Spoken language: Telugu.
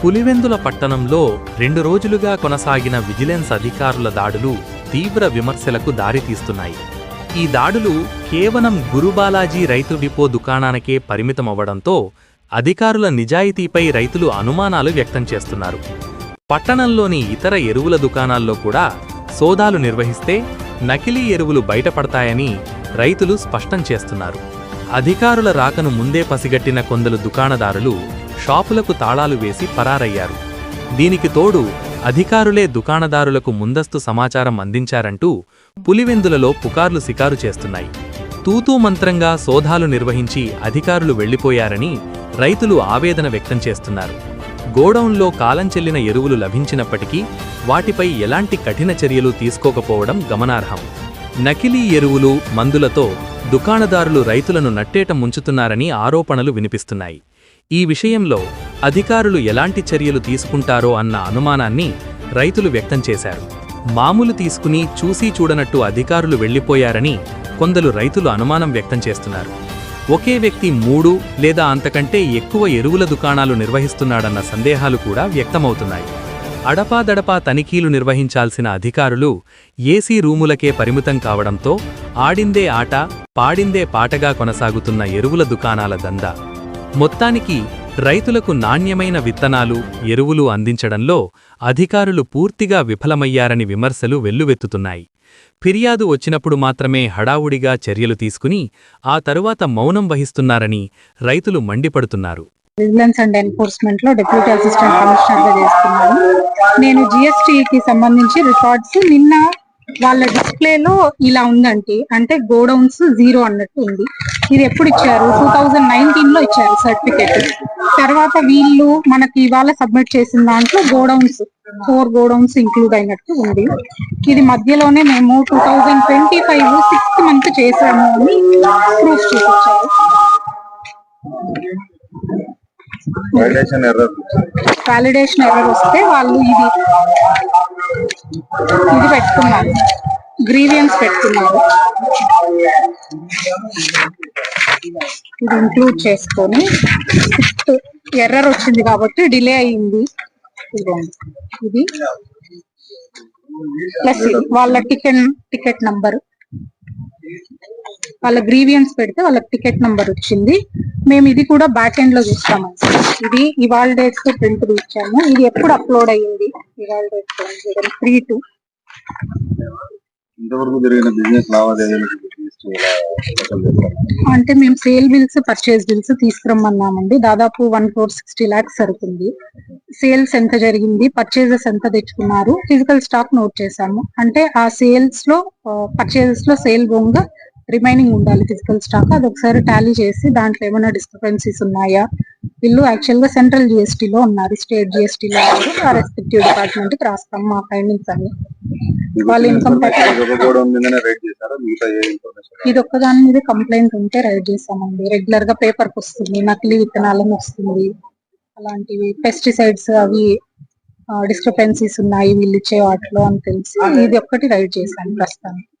పులివెందుల పట్టణంలో రెండు రోజులుగా కొనసాగిన విజిలెన్స్ అధికారుల దాడులు తీవ్ర విమర్శలకు దారితీస్తున్నాయి. ఈ దాడులు కేవలం గురుబాలాజీ రైతు డిపో దుకాణానికే పరిమితమవ్వడంతో అధికారుల నిజాయితీపై రైతులు అనుమానాలు వ్యక్తం చేస్తున్నారు. పట్టణంలోని ఇతర ఎరువుల దుకాణాల్లో కూడా సోదాలు నిర్వహిస్తే నకిలీ ఎరువులు బయటపడతాయని రైతులు స్పష్టం చేస్తున్నారు. అధికారుల రాకను ముందే పసిగట్టిన కొందరు దుకాణదారులు షాపులకు తాళాలు వేసి పరారయ్యారు. దీనికి తోడు అధికారులే దుకాణదారులకు ముందస్తు సమాచారం అందించారంటూ పులివెందులలో పుకార్లు సికారు చేస్తున్నాయి. తూతూ మంత్రంగా సోదాలు నిర్వహించి అధికారులు వెళ్ళిపోయారని రైతులు ఆవేదన వ్యక్తం చేస్తున్నారు. గోడౌన్లో కాలం చెల్లిన ఎరువులు లభించినప్పటికీ వాటిపై ఎలాంటి కఠిన చర్యలు తీసుకోకపోవడం గమనార్హం. నకిలీ ఎరువులు మందులతో దుకాణదారులు రైతులను నట్టేట ముంచుతున్నారని ఆరోపణలు వినిపిస్తున్నాయి. ఈ విషయంలో అధికారులు ఎలాంటి చర్యలు తీసుకుంటారో అన్న అనుమానాన్ని రైతులు వ్యక్తం చేశారు. మామూలు తీసుకుని చూసి చూడనట్టు అధికారులు వెళ్ళిపోయారని కొందరు రైతులు అనుమానం వ్యక్తం చేస్తున్నారు. ఒకే వ్యక్తి మూడు లేదా అంతకంటే ఎక్కువ ఎరువుల దుకాణాలు నిర్వహిస్తున్నాడన్న సందేహాలు కూడా వ్యక్తమవుతున్నాయి. అడపాదడపా తనిఖీలు నిర్వహించాల్సిన అధికారులు ఏసీ రూములకే పరిమితం కావడంతో ఆడిందే ఆట పాడిందే పాటగా కొనసాగుతున్న ఎరువుల దుకాణాల దందా మొత్తానికి రైతులకు నాణ్యమైన విత్తనాలు ఎరువులు అందించడంలో అధికారులు పూర్తిగా విఫలమయ్యారని విమర్శలు వెల్లువెత్తుతున్నాయి. ఫిర్యాదు వచ్చినప్పుడు మాత్రమే హడావుడిగా చర్యలు తీసుకుని ఆ తరువాత మౌనం వహిస్తున్నారని రైతులు మండిపడుతున్నారు. విజిలెన్స్ అండ్ ఎన్ఫోర్స్మెంట్లో డిప్యూటీ అసిస్టెంట్ కమిషనర్గా చేస్తున్నాను. నేను జిఎస్టికి సంబంధించి రికార్డ్స్ నిన్న వాళ్ళ డిస్ప్లేలో ఇలా ఉందంటే అంటే గోడౌన్స్ జీరో అన్నట్టు ఉంది. ఇది ఎప్పుడు ఇచ్చారు? టూ థౌజండ్ నైన్టీన్లో ఇచ్చారు సర్టిఫికేట్ తర్వాత వీళ్ళు మనకి ఇవాళ సబ్మిట్ చేసిన దాంట్లో గోడౌన్స్ ఫోర్ గోడౌన్స్ ఇంక్లూడ్ అయినట్టు ఉంది. ఇది మధ్యలోనే మేము two thousand twenty five sixth month చేసాము అని ప్రూఫ్ చూపించారు. వైలేషన్ ఎర్రర్ వాలిడేషన్ ఎర్రర్ వస్తే వాళ్ళు ఇది ఇది పెట్టుకున్నారు. గ్రీవియన్స్ పెట్టుకున్నారు. ఇది ఇంక్లూడ్ చేసుకొని ఎర్రర్ వచ్చింది కాబట్టి డిలే అయింది ఇది ప్లస్ వాళ్ళ టికెట్ టికెట్ నంబర్ వాళ్ళ గ్రీవియన్స్ పెడితే వాళ్ళకి టికెట్ నంబర్ వచ్చింది. మేము ఇది కూడా బ్యాక్ ఎండ్లో చూస్తామండి ఇది ఇవాళ డేట్స్తో ప్రింట్ ఇచ్చాము ఇది ఎప్పుడు అప్లోడ్ అయ్యింది? ఇవాళ డేట్స్ త్రీ టు ఇంతవరకు జరిగిన బిజినెస్ లావాదేవీలు అంటే మేము సేల్ బిల్స్ పర్చేస్ బిల్స్ తీసుకురమ్మన్నామండి. దాదాపు వన్ క్రోర్ సిక్స్టీ లాక్స్ సరుకుంది సేల్స్ ఎంత జరిగింది పర్చేజెస్ ఎంత తెచ్చుకున్నారు ఫిజికల్ స్టాక్ నోట్ చేశాము. అంటే ఆ సేల్స్లో పర్చేజెస్లో సేల్ బొంగ రిమైనింగ్ ఉండాలి ఫిజికల్ స్టాక్ అది ఒకసారి టాలీ చేసి దాంట్లో ఏమైనా డిస్క్రిపెన్సీస్ ఉన్నాయా? వీళ్ళు యాక్చువల్గా సెంట్రల్ జిఎస్టీ లో ఉన్నారు. స్టేట్ జిఎస్టీ లో ఉన్నారు. ఆ రెస్పెక్టివ్ డిపార్ట్మెంట్కి రాస్తాం మా ఫైండింగ్స్ అన్ని. వాళ్ళ ఇన్కమ్ ఇది మీద కంప్లైంట్ ఉంటే రైడ్ చేసామండి రెగ్యులర్గా పేపర్ వస్తుంది నకిలీ విత్తనాలను వస్తుంది. అలాంటివి పెస్టిసైడ్స్ అవి డిస్క్రిపెన్సీస్ ఉన్నాయి వీళ్ళు ఇచ్చే వాటిలో అని తెలిసి ఇది ఒక్కటి రైడ్ చేశాను ప్రస్తుతానికి.